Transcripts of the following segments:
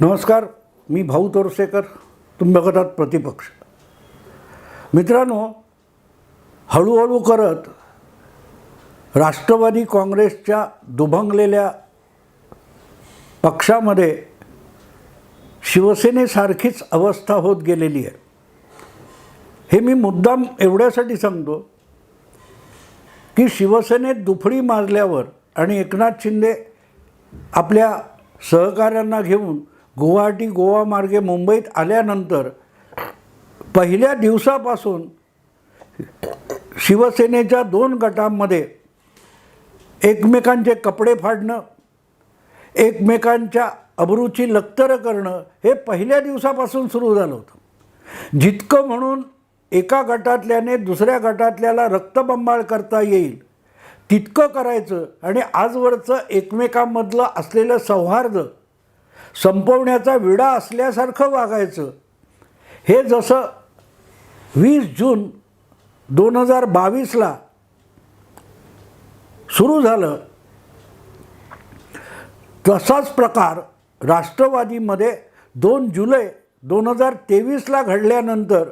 नमस्कार मी भाऊ तोरसेकर तुम्ही बघत आहात प्रतिपक्ष. मित्रांनो हळूहळू करत राष्ट्रवादी काँग्रेसच्या दुभंगलेल्या पक्षामध्ये शिवसेनेसारखीच अवस्था होत गेलेली आहे. हे मी मुद्दाम एवढ्यासाठी सांगतो की शिवसेनेत दुफडी माजल्यावर आणि एकनाथ शिंदे आपल्या सहकाऱ्यांना घेऊन गुवाहाटी गोवा मार्गे मुंबईत आल्यानंतर पहिल्या दिवसापासून शिवसेनेच्या दोन गटांमध्ये एकमेकांचे कपडे फाडणं एकमेकांच्या अब्रूची लक्तरं करणं हे पहिल्या दिवसापासून सुरू झालं होतं. जितकं म्हणून एका गटातल्याने दुसऱ्या गटातल्याला रक्तबंबाळ करता येईल तितकं करायचं आणि आजवरचं एकमेकांमधलं असलेलं सौहार्द संपवण्याचा विडा असल्यासारखं वागायचं. हे जसं वीस जून दोन हजार बावीसला सुरू झालं तसाच प्रकार राष्ट्रवादीमध्ये दोन जुलै दोन हजार तेवीसला घडल्यानंतर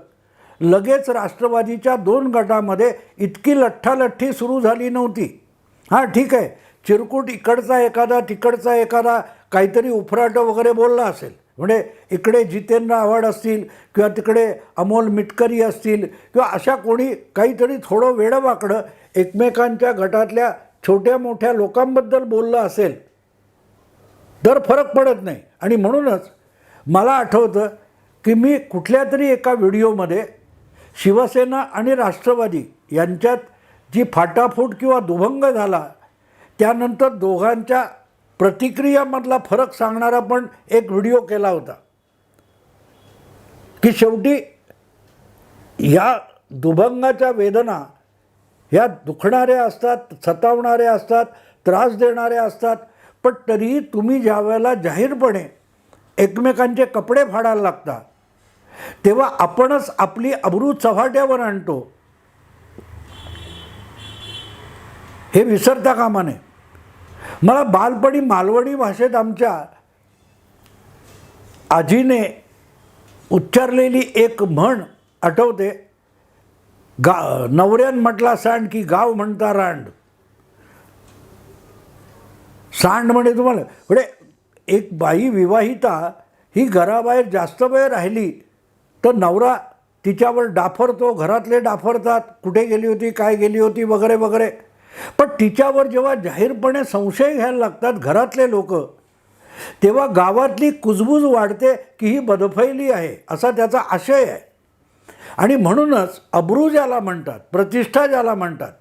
लगेच राष्ट्रवादीच्या दोन गटामध्ये इतकी लठ्ठालठ्ठी सुरू झाली नव्हती. हां ठीक आहे. चिरकूट इकडचा एखादा तिकडचा एखादा काहीतरी उफराटं वगैरे बोलला असेल. म्हणजे इकडे जितेंद्र आव्हाड असतील किंवा तिकडे अमोल मिटकरी असतील किंवा अशा कोणी काहीतरी थोडं वेडंवाकडं एकमेकांच्या गटातल्या छोट्या मोठ्या लोकांबद्दल बोललं असेल तर फरक पडत नाही. आणि म्हणूनच मला आठवतं की मी कुठल्या तरी एका व्हिडिओमध्ये शिवसेना आणि राष्ट्रवादी यांच्यात जी फाटाफूट किंवा दुभंग झाला त्यानंतर दोघांच्या प्रतिक्रियामधला फरक सांगणारा पण एक व्हिडिओ केला होता. की शेवटी या दुभंगाच्या वेदना ह्या दुखणाऱ्या असतात सतावणाऱ्या असतात त्रास देणाऱ्या असतात पण तरीही तुम्ही ज्या वेळेला जाहीरपणे एकमेकांचे कपडे फाडायला लागता तेव्हा आपणच आपली अब्रू चव्हाट्यावर आणतो. हे विसरता कामा नये. मला बालपणी मालवणी भाषेत आमच्या आजीने उच्चारलेली एक म्हण आठवते. गा नवऱ्यान म्हटला सांड की गाव म्हणता रांड. सांड म्हणे तुम्हाला. म्हणजे एक बाई विवाहिता ही घराबाहेर जास्त वेळ राहिली तर नवरा तिच्यावर डाफरतो घरातले डाफरतात कुठे गेली होती काय गेली होती वगैरे वगैरे. पण तिच्यावर जेव्हा जाहीरपणे संशय घ्यायला लागतात घरातले लोक तेव्हा गावातली कुजबूज वाढते की ही बदफैली आहे असा त्याचा आशय आहे. आणि म्हणूनच अब्रू ज्याला म्हणतात प्रतिष्ठा ज्याला म्हणतात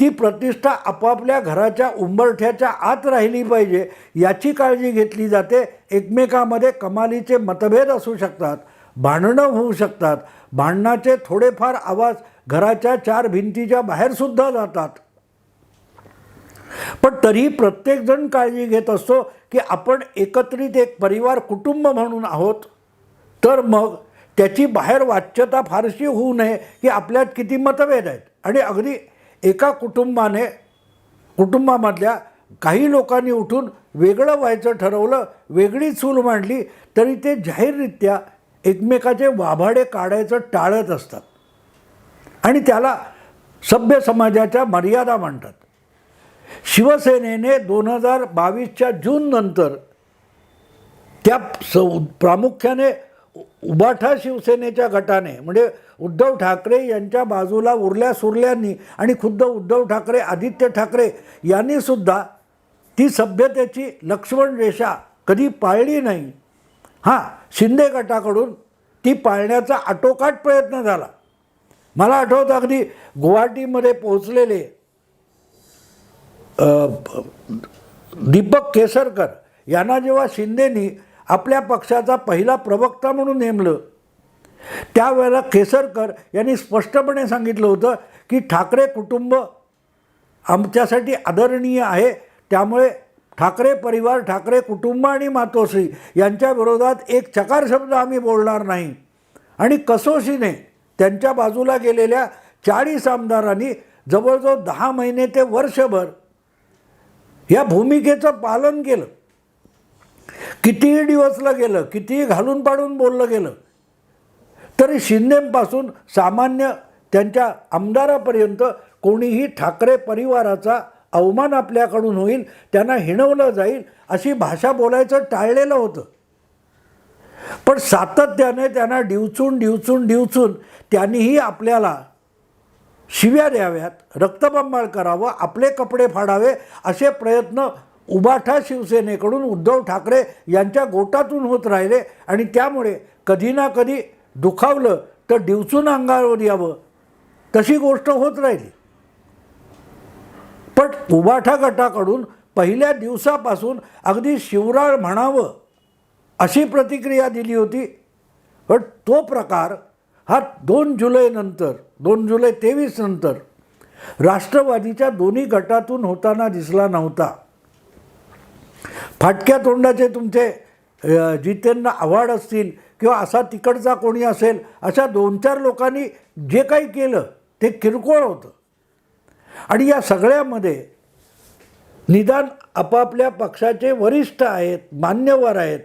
ती प्रतिष्ठा आपापल्या घराच्या उंबरठ्याच्या आत राहिली पाहिजे याची काळजी घेतली जाते. एकमेकामध्ये कमालीचे मतभेद असू शकतात भांडणं होऊ शकतात भांडणाचे थोडेफार आवाज घराच्या चार भिंतीच्या बाहेरसुद्धा जातात. पण तरीही प्रत्येकजण काळजी घेत असतो की आपण एकत्रित एक परिवार कुटुंब म्हणून आहोत. तर मग त्याची बाहेर वाच्यता फारशी होऊ नये की आपल्यात किती मतभेद आहेत. आणि अगदी एका कुटुंबाने कुटुंबामधल्या काही लोकांनी उठून वेगळं व्हायचं ठरवलं वेगळी चूल मांडली तरी ते जाहीररित्या एकमेकाचे वाभाडे काढायचं टाळत असतात. आणि त्याला सभ्य समाजाच्या मर्यादा म्हणतात. शिवसेनेने दोन हजार बावीसच्या जूननंतर त्या स प्रामुख्याने उबाठा शिवसेनेच्या गटाने म्हणजे उद्धव ठाकरे यांच्या बाजूला उरल्या सुरल्यांनी आणि खुद्द उद्धव ठाकरे आदित्य ठाकरे यांनीसुद्धा ती सभ्यतेची लक्ष्मण रेषा कधी पाळली नाही. हां शिंदे गटाकडून ती पाळण्याचा आटोकाट प्रयत्न झाला. मला आठवतं अगदी गुवाहाटीमध्ये पोहोचलेले दीपक केसरकर यांना जेव्हा शिंदेनी आपल्या पक्षाचा पहिला प्रवक्ता म्हणून नेमलं त्यावेळेला केसरकर यांनी स्पष्टपणे सांगितलं होतं की ठाकरे कुटुंब आमच्यासाठी आदरणीय आहे त्यामुळे ठाकरे परिवार ठाकरे कुटुंब आणि मातोश्री यांच्या विरोधात एक चकार शब्द आम्ही बोलणार नाही. आणि कसोशीने त्यांच्या बाजूला गेलेल्या चाळीस आमदारांनी जवळजवळ दहा महिने ते वर्षभर या भूमिकेचं पालन केलं. कितीही डिवचलं गेलं कितीही घालून पाडून बोललं गेलं तरी शिंदेपासून सामान्य त्यांच्या आमदारापर्यंत कोणीही ठाकरे परिवाराचा अवमान आपल्याकडून होईल त्यांना हिणवलं जाईल अशी भाषा बोलायचं टाळलेलं होतं. पण सातत्याने त्यांना डिवचून डिवचून डिवचून त्यांनीही आपल्याला शिव्या द्याव्यात रक्तबंबाळ करावं आपले कपडे फाडावे असे प्रयत्न उबाठा शिवसेनेकडून उद्धव ठाकरे यांच्या गोटातून होत राहिले आणि त्यामुळे कधी ना कधी दुखावलं तर डिवचून अंगावर यावं. तशी गोष्ट होत राहिली. पण उबाठा गटाकडून पहिल्या दिवसापासून अगदी शिवराळ म्हणावं अशी प्रतिक्रिया दिली होती. पण तो प्रकार हा दोन जुलैनंतर दोन जुलै तेवीस नंतर राष्ट्रवादीच्या दोन्ही गटातून होताना दिसला नव्हता. फाटक्या तोंडाचे तुमचे जितेंना आव्हाड असतील किंवा असा तिकडचा कोणी असेल अशा दोन चार लोकांनी जे काही केलं ते किरकोळ होतं. आणि या सगळ्यामध्ये निदान आपापल्या पक्षाचे वरिष्ठ आहेत मान्यवर आहेत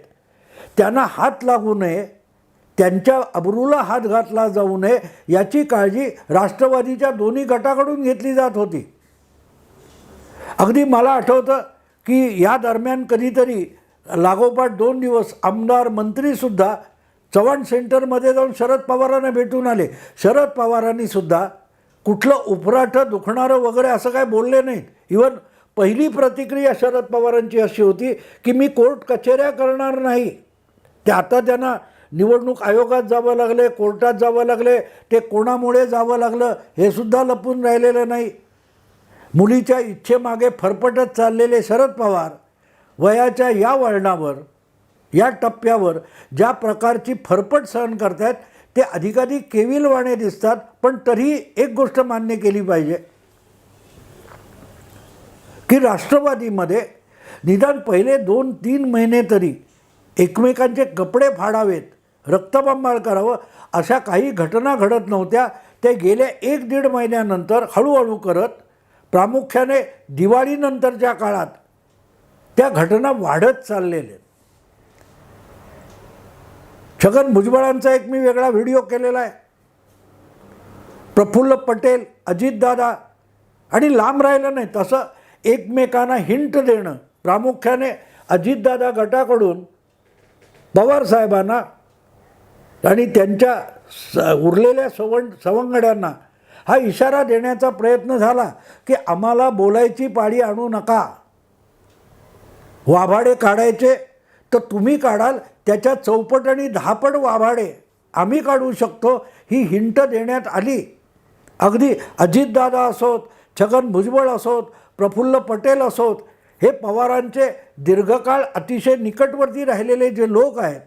त्यांना हात लागू नये त्यांच्या अब्रूला हात घातला जाऊ नये याची काळजी राष्ट्रवादीच्या दोन्ही गटाकडून घेतली जात होती. अगदी मला आठवतं की या दरम्यान कधीतरी लागोपाठ दोन दिवस आमदार मंत्रीसुद्धा चव्हाण सेंटरमध्ये जाऊन शरद पवारांना भेटून आले. शरद पवारांनी सुद्धा कुठलं उपराठं दुखणारं वगैरे असं काय बोलले नाहीत. इवन पहिली प्रतिक्रिया शरद पवारांची अशी होती की मी कोर्ट कचेऱ्या करणार नाही. ते आता त्यांना निवडणूक आयोगात जावं लागले कोर्टात जावं लागले ते कोणामुळे जावं लागलं हे सुद्धा लपून राहिलेलं नाही. मुलीच्या इच्छेमागे फरफटत चाललेले शरद पवार वयाच्या या वळणावर या टप्प्यावर ज्या प्रकारची फरफट सहन करतायत ते अधिकाधिक केविलवाणे दिसतात पण तरीही एक गोष्ट मान्य केली पाहिजे. की राष्ट्रवादीमध्ये निदान पहिले दोन तीन महिने तरी एकमेकांचे कपडे फाडावेत रक्तबंबाळ करावं. अशा काही घटना घडत नव्हत्या. ते गेल्या एक दीड महिन्यानंतर हळूहळू करत प्रामुख्याने दिवाळीनंतरच्या काळात त्या घटना वाढत चाललेल्या आहेत. छगन भुजबळांचा एक मी वेगळा व्हिडिओ केलेला आहे. प्रफुल्ल पटेल अजितदादा आणि लांब राहिलं नाही तसं एकमेकांना हिंट देणं. प्रामुख्याने अजितदादा गटाकडून पवारसाहेबांना आणि त्यांच्या स उरलेल्या सवं सवंगड्यांना हा इशारा देण्याचा प्रयत्न झाला की आम्हाला बोलायची पाळी आणू नका. वाभाडे काढायचे तर तुम्ही काढाल त्याच्या चौपट आणि दहापट वाभाडे आम्ही काढू शकतो ही हिंट देण्यात आली. अगदी अजितदादा असोत छगन भुजबळ असोत प्रफुल्ल पटेल असोत हे पवारांचे दीर्घकाळ अतिशय निकटवर्ती राहिलेले जे लोक आहेत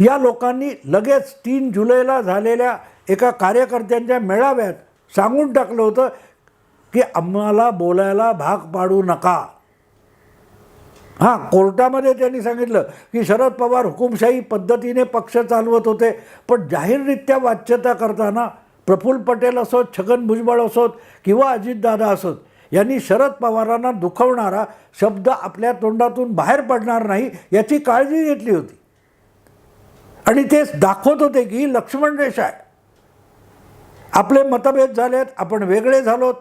या लोकांनी लगेच तीन जुलैला झालेल्या एका कार्यकर्त्यांच्या मेळाव्यात सांगून टाकलं होतं की आम्हाला बोलायला भाग पाडू नका. हां कोर्टामध्ये त्यांनी सांगितलं की शरद पवार हुकुमशाही पद्धतीने पक्ष चालवत होते पण जाहीररित्या वाच्यता करताना प्रफुल्ल पटेल असोत छगन भुजबळ असोत किंवा अजितदादा असोत यांनी शरद पवारांना दुखवणारा शब्द आपल्या तोंडातून बाहेर पडणार नाही याची काळजी घेतली होती. आणि तेच दाखवत होते की लक्ष्मण रेषा आहे. आपले मतभेद झालेत आपण वेगळे झालोत.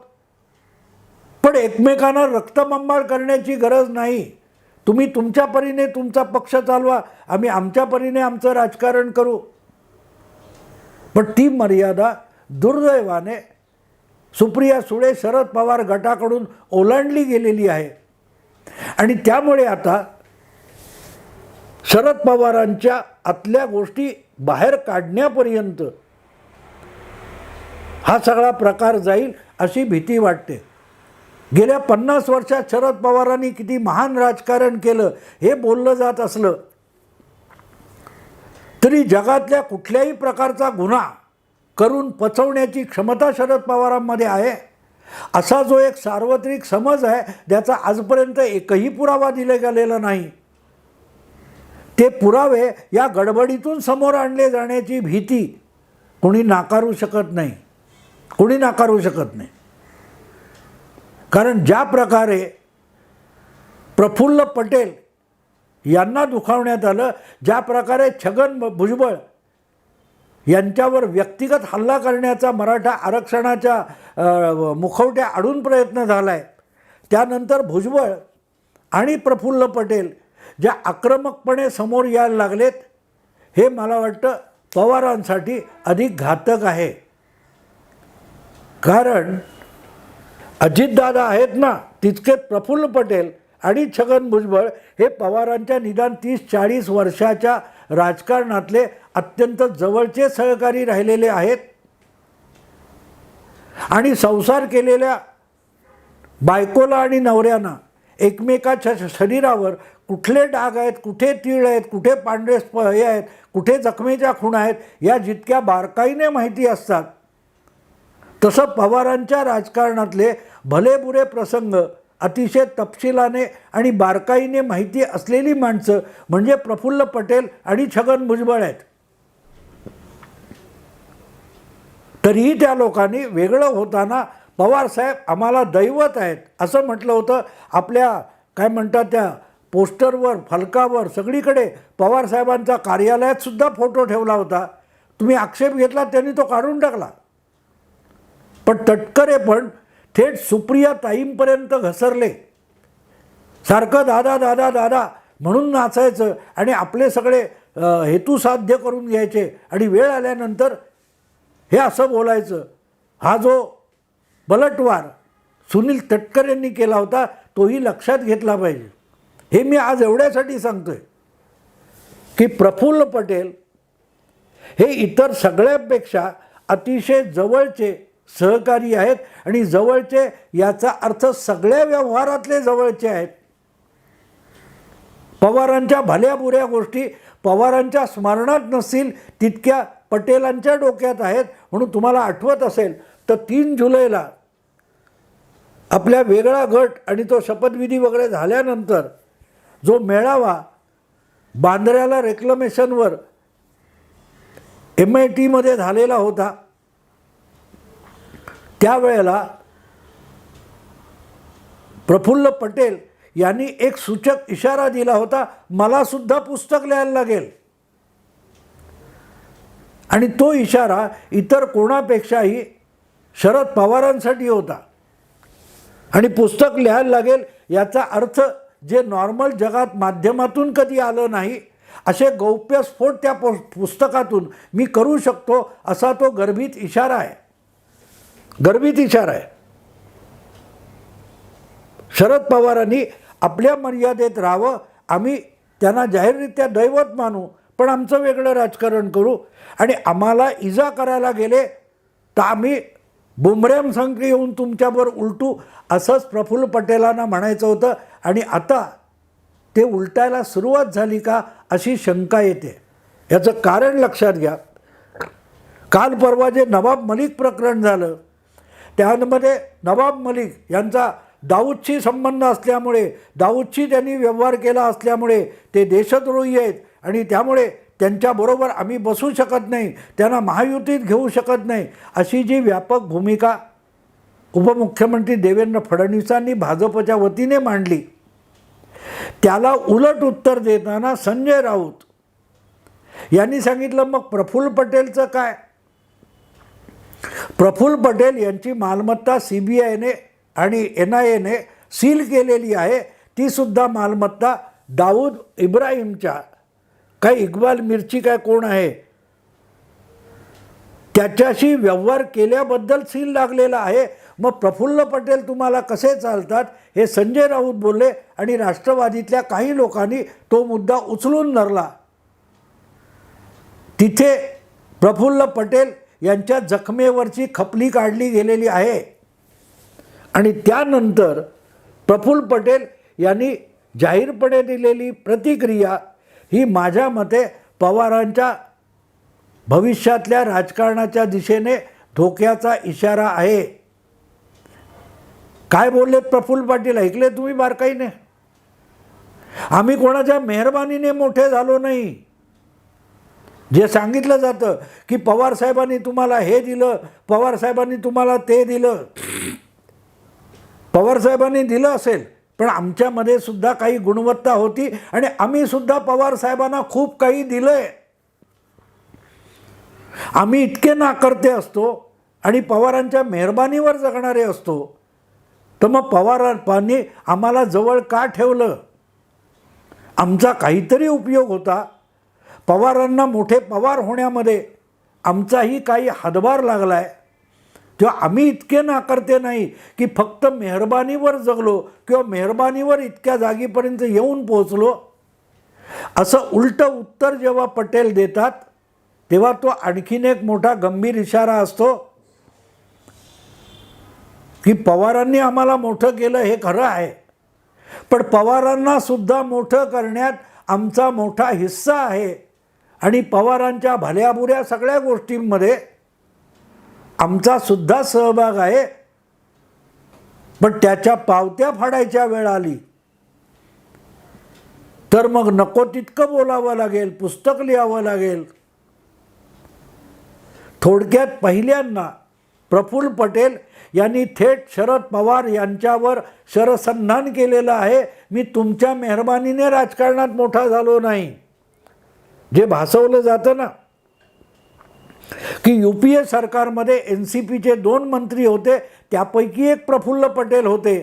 पण एकमेकांना रक्तबंबाळ करण्याची गरज नाही. तुम्ही तुमच्या परीने तुमचा पक्ष चालवा आम्ही आमच्या परीने आमचं राजकारण करू. पण ती मर्यादा दुर्दैवाने सुप्रिया सुळे शरद पवार गटाकडून ओलांडली गेलेली आहे. आणि त्यामुळे आता शरद पवारांच्या आतल्या गोष्टी बाहेर काढण्यापर्यंत हा सगळा प्रकार जाईल अशी भीती वाटते. गेल्या पन्नास वर्षात शरद पवारांनी किती महान राजकारण केलं हे बोललं जात असलं तरी जगातल्या कुठल्याही प्रकारचा गुन्हा करून पचवण्याची क्षमता शरद पवारांमध्ये आहे. असा जो एक सार्वत्रिक समज आहे त्याचा आजपर्यंत एकही पुरावा दिला गेलेला नाही. ते पुरावे या गडबडीतून समोर आणले जाण्याची भीती कोणी नाकारू शकत नाही. कोणी नाकारू शकत नाही. कारण ज्या प्रकारे प्रफुल्ल पटेल यांना दुखावण्यात आलं ज्या प्रकारे छगन भुजबळ यांच्यावर व्यक्तिगत हल्ला करण्याचा मराठा आरक्षणाच्या मुखवट्या आडून प्रयत्न झाला आहे त्यानंतर भुजबळ आणि प्रफुल्ल पटेल ज्या आक्रमकपणे समोर यायला लागलेत हे मला वाटतं पवारांसाठी अधिक घातक आहे. कारण अजितदादा आहेत ना तितकेच प्रफुल्ल पटेल आणि छगन भुजबळ हे पवारांच्या निदान तीस चाळीस वर्षाच्या राजकारणातले अत्यंत जवळचे सहकारी राहिलेले आहेत. आणि संसार केलेल्या बायकोला आणि नवऱ्यांना एकमेकाच्या शरीरावर कुठले डाग आहेत कुठे तीळ आहेत कुठे पांढरे स्प हे आहेत कुठे जखमेच्या खुणा आहेत या जितक्या बारकाईने माहिती असतात तसं पवारांच्या राजकारणातले भलेबुरे प्रसंग अतिशय तपशिलाने आणि बारकाईने माहिती असलेली माणसं म्हणजे प्रफुल्ल पटेल आणि छगन भुजबळ आहेत. तरीही त्या लोकांनी वेगळं होताना पवारसाहेब आम्हाला दैवत आहेत. असं म्हटलं होतं. आपल्या काय म्हणतात त्या पोस्टरवर फलकावर सगळीकडे पवारसाहेबांचा कार्यालयातसुद्धा फोटो ठेवला होता. तुम्ही आक्षेप घेतला त्यांनी तो काढून टाकला. पण तटकरे पण थेट सुप्रिया ताईंपर्यंत घसरले. सारखं दादा दादा दादा म्हणून नाचायचं आणि आपले सगळे हेतू साध्य करून घ्यायचे आणि वेळ आल्यानंतर हे असं बोलायचं. हा जो बलटवार सुनील तटकर यांनी केला होता तोही लक्षात घेतला पाहिजे. हे मी आज एवढ्यासाठी सांगतोय की प्रफुल्ल पटेल हे इतर सगळ्यांपेक्षा अतिशय जवळचे सहकारी आहेत आणि जवळचे याचा अर्थ सगळ्या व्यवहारातले जवळचे आहेत. पवारांच्या भल्या बुऱ्या गोष्टी पवारांच्या स्मरणात नसतील तितक्या पटेलांच्या डोक्यात आहेत म्हणून तुम्हाला आठवत असेल तर तीन जुलैला आपल्या वेगळा गट आणि तो शपथविधी वगैरे झाल्यानंतर जो मेळावा बांद्र्याला रेक्लमेशनवर एम आय टीमध्ये झालेला होता त्यावेळेला प्रफुल्ल पटेल यांनी एक सूचक इशारा दिला होता मलासुद्धा पुस्तक लिहायला लागेल. आणि तो इशारा इतर कोणापेक्षाही शरद पवारांसाठी होता. आणि पुस्तक लिहायला लागेल याचा अर्थ जे नॉर्मल जगात माध्यमातून कधी आलं नाही असे गौप्यस्फोट त्या पु पुस्तकातून मी करू शकतो असा तो गर्भित इशारा आहे. गर्भित इशारा आहे. शरद पवारांनी आपल्या मर्यादेत राहावं आम्ही त्यांना जाहीररित्या दैवत मानू पण आमचं वेगळं राजकारण करू आणि आम्हाला इजा करायला गेले तर आम्ही बुमऱ्याम संघ येऊन तुमच्यावर उलटू असंच प्रफुल्ल पटेलांना म्हणायचं होतं. आणि आता ते उलटायला सुरुवात झाली का अशी शंका येते. याचं कारण लक्षात घ्या. काल परवा जे नवाब मलिक प्रकरण झालं त्यामध्ये नवाब मलिक यांचा दाऊदशी संबंध असल्यामुळे दाऊदशी त्यांनी व्यवहार केला असल्यामुळे ते देशद्रोही आहेत. आणि त्यामुळे त्यांच्याबरोबर आम्ही बसू शकत नाही त्यांना महायुतीत घेऊ शकत नाही अशी जी व्यापक भूमिका उपमुख्यमंत्री देवेंद्र फडणवीसांनी भाजपच्या वतीने मांडली त्याला उलट उत्तर देताना संजय राऊत यांनी सांगितलं मग प्रफुल्ल पटेलचं काय? प्रफुल्ल पटेल यांची मालमत्ता सी बी आयने आणि एन आय एने सील केलेली आहे तीसुद्धा मालमत्ता दाऊद इब्राहिमच्या काय इक्बाल मिरची काय कोण आहे? त्याच्याशी व्यवहार केल्याबद्दल सील लागलेला आहे. मग प्रफुल्ल पटेल तुम्हाला कसे चालतात? हे संजय राऊत बोलले आणि राष्ट्रवादीतल्या काही लोकांनी तो मुद्दा उचलून धरला. तिथे प्रफुल्ल पटेल यांच्या जखमेवरची खपली काढली गेलेली आहे. आणि त्यानंतर प्रफुल्ल पटेल यांनी जाहीरपणे दिलेली प्रतिक्रिया ही माझ्या मते पवारांच्या भविष्यातल्या राजकारणाच्या दिशेने धोक्याचा इशारा आहे. काय बोललेत प्रफुल्ल पाटील? ऐकले तुम्ही बारकाईने? आम्ही कोणाच्या मेहरबानीने मोठे झालो नाही. जे सांगितलं जातं की पवार साहेबांनी तुम्हाला हे दिलं पवार साहेबांनी तुम्हाला ते दिलं. पवार साहेबांनी दिलं असेल. पण आमच्यामध्ये सुद्धा काही गुणवत्ता होती आणि आम्ही सुद्धा पवार साहेबांना खूप काही दिलंय. आम्ही इतके नाकर्ते असतो आणि पवारांच्या मेहरबानीवर जगणारे असतो. तर मग पवारांनी आम्हाला जवळ का ठेवलं? आमचा काहीतरी उपयोग होता. पवारांना मोठे पवार होण्यामध्ये आमचाही काही हातभार लागला आहे तेव्हा आम्ही इतके नाकारते नाही की फक्त मेहरबानीवर जगलो किंवा मेहरबानीवर इतक्या जागीपर्यंत येऊन पोहोचलो. असं उलटं उत्तर जेव्हा पटेल देतात तेव्हा तो आणखीन एक मोठा गंभीर इशारा असतो की पवारांनी आम्हाला मोठं केलं हे खरं आहे. पण पवारांना सुद्धा मोठं करण्यात आमचा मोठा हिस्सा आहे. आणि पवारांच्या भल्याबुऱ्या सगळ्या गोष्टींमध्ये आमचा सुद्धा सहभाग आहे. पण त्याच्या पावत्या फाडायच्या वेळ आली. तर मग नको तितकं बोलावं लागेल पुस्तक लिहावं लागेल. थोडक्यात पहिल्यांदा प्रफुल्ल पटेल यांनी थेट शरद पवार यांच्यावर शरसंधान केलेलं आहे. मी तुमच्या मेहरबानीने राजकारणात मोठा झालो नाही. जे भासवलं जातं ना. की यू पी ए सरकारमध्ये एन सी पीचे दोन मंत्री होते त्यापैकी एक प्रफुल्ल पटेल होते.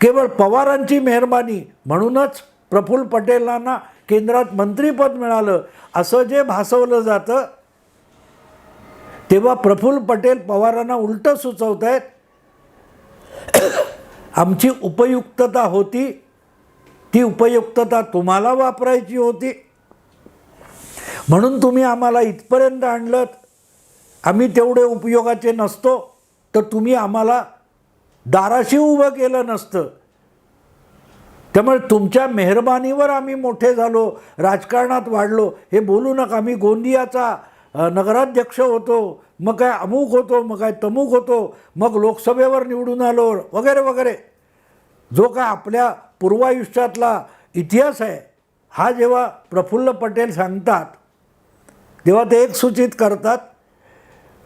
केवळ पवारांची मेहरबानी म्हणूनच प्रफुल्ल पटेलांना केंद्रात मंत्रीपद मिळालं. असं जे भासवलं जातं तेव्हा प्रफुल्ल पटेल पवारांना उलटं सुचवत आहेत आमची उपयुक्तता होती ती उपयुक्तता तुम्हाला वापरायची होती. म्हणून तुम्ही आम्हाला इथपर्यंत आणलं आम्ही तेवढे उपयोगाचे नसतो तर तुम्ही आम्हाला दाराशी उभं केलं नसतं. त्यामुळे तुमच्या मेहरबानीवर आम्ही मोठे झालो राजकारणात वाढलो. हे बोलू नका आम्ही गोंदियाचा नगराध्यक्ष होतो मग काय अमुक होतो मग काय तमुक होतो मग लोकसभेवर निवडून आलो वगैरे वगैरे. जो काय आपल्या पूर्वायुष्यातला इतिहास आहे हा जेव्हा प्रफुल्ल पटेल सांगतात तेव्हा ते एक सूचित करतात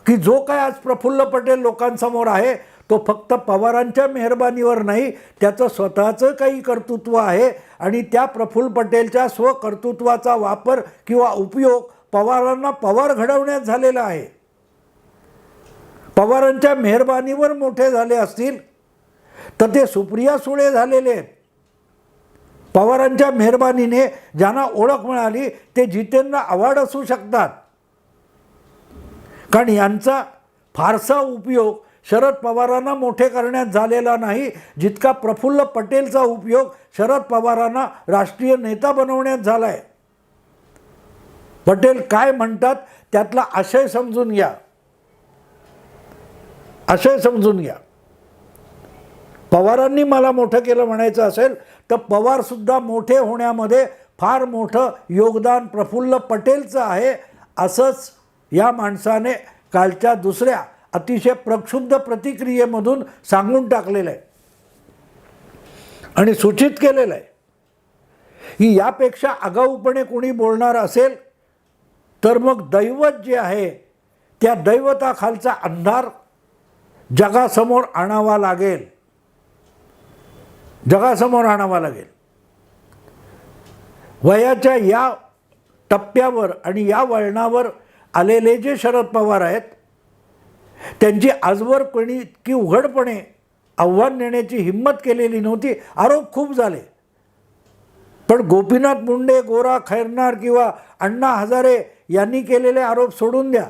की जो काय आज प्रफुल्ल पटेल लोकांसमोर आहे तो फक्त पवारांच्या मेहरबानीवर नाही त्याचं स्वतःचं काही कर्तृत्व आहे आणि त्या प्रफुल्ल पटेलच्या स्वकर्तृत्वाचा वापर किंवा उपयोग पवारांना पवार घडवण्यात झालेला आहे. पवारांच्या मेहरबानीवर मोठे झाले असतील तर ते सुप्रिया सुळे झालेले आहेत. पवारांच्या मेहरबानीने ज्यांना ओळख मिळाली ते जितेंद्र आव्हाड असू शकतात. कारण यांचा फारसा उपयोग शरद पवारांना मोठे करण्यात झालेला नाही जितका प्रफुल्ल पटेलचा उपयोग शरद पवारांना राष्ट्रीय नेता बनवण्यात झाला आहे पटेल काय म्हणतात त्यातला आशय समजून घ्या. आशय समजून घ्या. पवारांनी मला मोठं केलं म्हणायचं असेल तर पवारसुद्धा मोठे होण्यामध्ये फार मोठं योगदान प्रफुल्ल पटेलचं आहे असंच या माणसाने कालच्या दुसऱ्या अतिशय प्रक्षुब्ध प्रतिक्रियेमधून सांगून टाकलेलं आहे. आणि सूचित केलेलं आहे की यापेक्षा आगाऊपणे कोणी बोलणार असेल तर मग दैवत जे आहे त्या दैवताखालचा अंधार जगासमोर आणावा लागेल. जगासमोर आणावा लागेल. वयाच्या या टप्प्यावर आणि या वळणावर आलेले जे शरद पवार आहेत त्यांची आजवर कोणी इतकी उघडपणे आव्हान देण्याची हिंमत केलेली नव्हती आरोप खूप झाले. पण गोपीनाथ मुंडे गोरा खैरनार किंवा अण्णा हजारे यांनी केलेले आरोप सोडून द्या.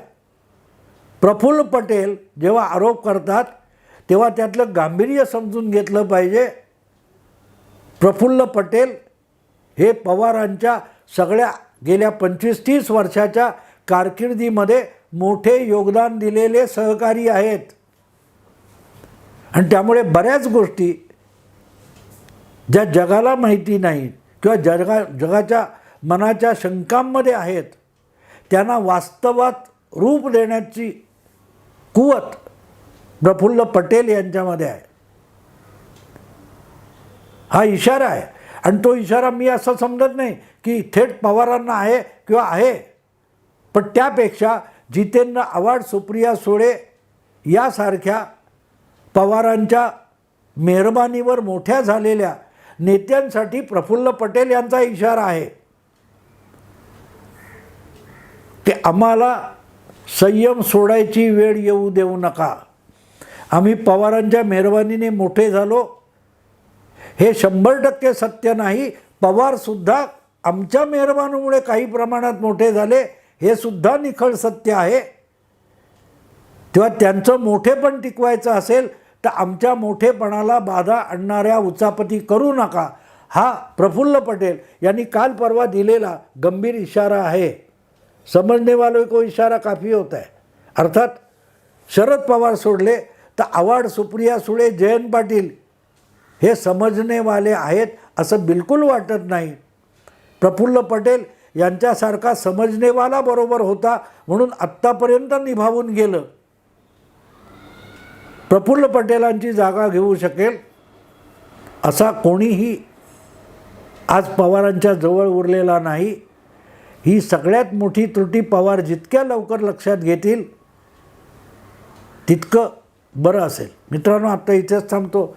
प्रफुल्ल पटेल जेव्हा आरोप करतात तेव्हा त्यातलं गांभीर्य समजून घेतलं पाहिजे. प्रफुल्ल पटेल हे पवारांच्या सगळ्या गेल्या पंचवीस तीस वर्षाच्या कारकिर्दीमध्ये मोठे योगदान दिलेले सहकारी आहेत. आणि त्यामुळे बऱ्याच गोष्टी ज्या जगाला माहिती नाहीत किंवा जगा जगाच्या मनाच्या शंकांमध्ये आहेत त्यांना वास्तवात रूप देण्याची कुवत प्रफुल्ल पटेल यांच्यामध्ये आहे. हा इशारा आहे. आणि तो इशारा मी असं समजत नाही की थेट पवारांना आहे किंवा आहे. पण त्यापेक्षा जितेंद्र आव्हाड सुप्रिया सुळे यासारख्या पवारांच्या मेहरबानीवर मोठ्या झालेल्या नेत्यांसाठी प्रफुल्ल पटेल यांचा इशारा आहे. ते आम्हाला संयम सोडायची वेळ येऊ देऊ नका. आम्ही पवारांच्या मेहरबानीने मोठे झालो. हे शंभर टक्के सत्य नाही. पवारसुद्धा आमच्या मेहरबानीमुळे काही प्रमाणात मोठे झाले हे सुद्धा निखळ सत्य आहे. तेव्हा त्यांचं मोठेपण टिकवायचं असेल तर आमच्या मोठेपणाला बाधा आणणाऱ्या उचापती करू नका. हा प्रफुल्ल पटेल यांनी काल परवा दिलेला गंभीर इशारा आहे. समजने वालों को इशारा काफ़ी होता है अर्थात शरद पवार सोडले तर आवाड सुप्रिया सुळे जयंत पाटील हे समजणेवाले आहेत असं बिलकुल वाटत नाही. प्रफुल्ल पटेल यांच्यासारखा समजणेवाला बरोबर होता म्हणून आत्तापर्यंत निभावून गेलं. प्रफुल्ल पटेलांची जागा घेऊ शकेल असा कोणीही आज पवारांच्या जवळ उरलेला नाही. ही सगळ्यात मोठी त्रुटी पवार जितक्या लवकर लक्षात घेतील तितकं बरं असेल. मित्रांनो आत्ता इथेच थांबतो.